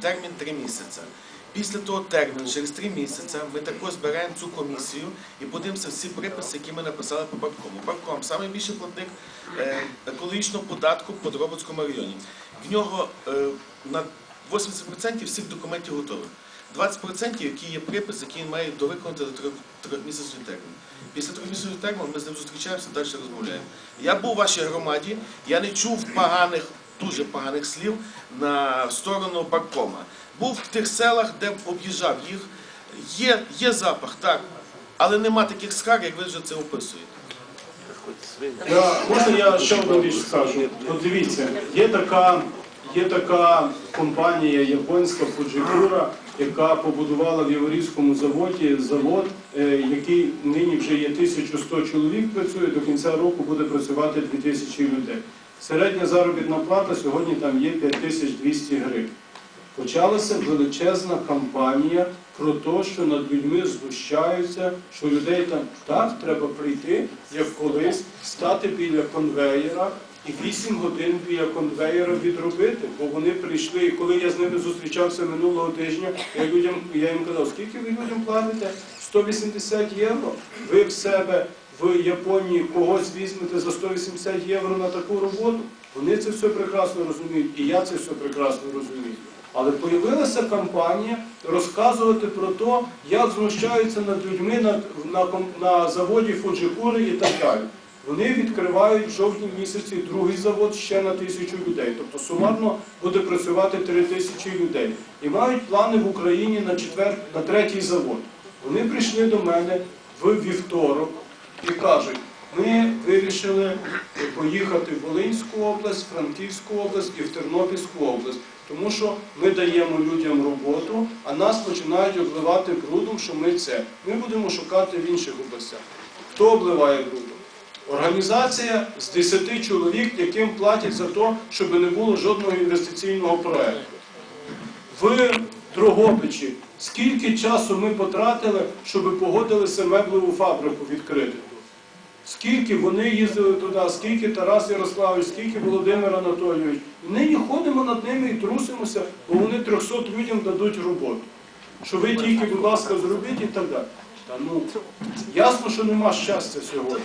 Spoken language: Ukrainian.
термін 3 місяці. Після того терміну, через 3 місяці, ми також зберемо цю комісію і подивимося всі приписи, які ми написали по Баркому. Барком найбільший платник е, екологічного податку по Дрогобицькому районі. В нього е, на 80% всіх документів готових. 20% які є припис, який він має довиконати до трьох, трьохмісячний термін. Після трьохмісячного терміну ми з ним зустрічаємося, далі розмовляємо. Я був у вашій громаді, я не чув поганих, дуже поганих слів на сторону Баркома. Був в тих селах, де об'їжджав їх. Є, є запах, так, але нема таких скарг, як ви вже це описуєте. Я, можна я ще одну річ скажу? От дивіться, є така, є така компанія японська Fujikura, яка побудувала в Яворівському заводі завод, е, який нині вже є 1100 чоловік працює, до кінця року буде працювати 2000 людей. Середня заробітна плата сьогодні там є 5200 гривень. Почалася величезна кампанія про те, що над людьми знущаються, що людей там так треба прийти, як колись, стати біля конвеєра і 8 годин біля конвеєра відробити. Бо вони прийшли, і коли я з ними зустрічався минулого тижня, я людям я їм казав, скільки ви людям платите? 180 євро. Ви в себе в Японії когось візьмете за 180 євро на таку роботу. Вони це все прекрасно розуміють, і я це все прекрасно розумію. Але появилася кампанія розказувати про те, як знущаються над людьми на, на, на заводі Фуджикури і так далі. Вони відкривають в жовтні місяці другий завод ще на тисячу людей. Тобто сумарно буде працювати три тисячі людей. І мають плани в Україні на четвер, на третій завод. Вони прийшли до мене в вівторок і кажуть, ми вирішили поїхати в Волинську область, Франківську область і в Тернопільську область. Тому що ми даємо людям роботу, а нас починають обливати брудом, що ми це. Ми будемо шукати в інших областях. Хто обливає брудом? Організація з 10 чоловік, яким платять за те, щоб не було жодного інвестиційного проекту. В Дрогобичі скільки часу ми потратили, щоб погодилися меблеву фабрику відкрити? Скільки вони їздили туди, скільки Тарас Ярославович, скільки Володимир Анатолійович. Нині ходимо над ними і трусимося, бо вони 300 людям дадуть роботу. Що ви тільки, будь ласка, зробіть і так далі. Та ну, ясно, що нема щастя сьогодні.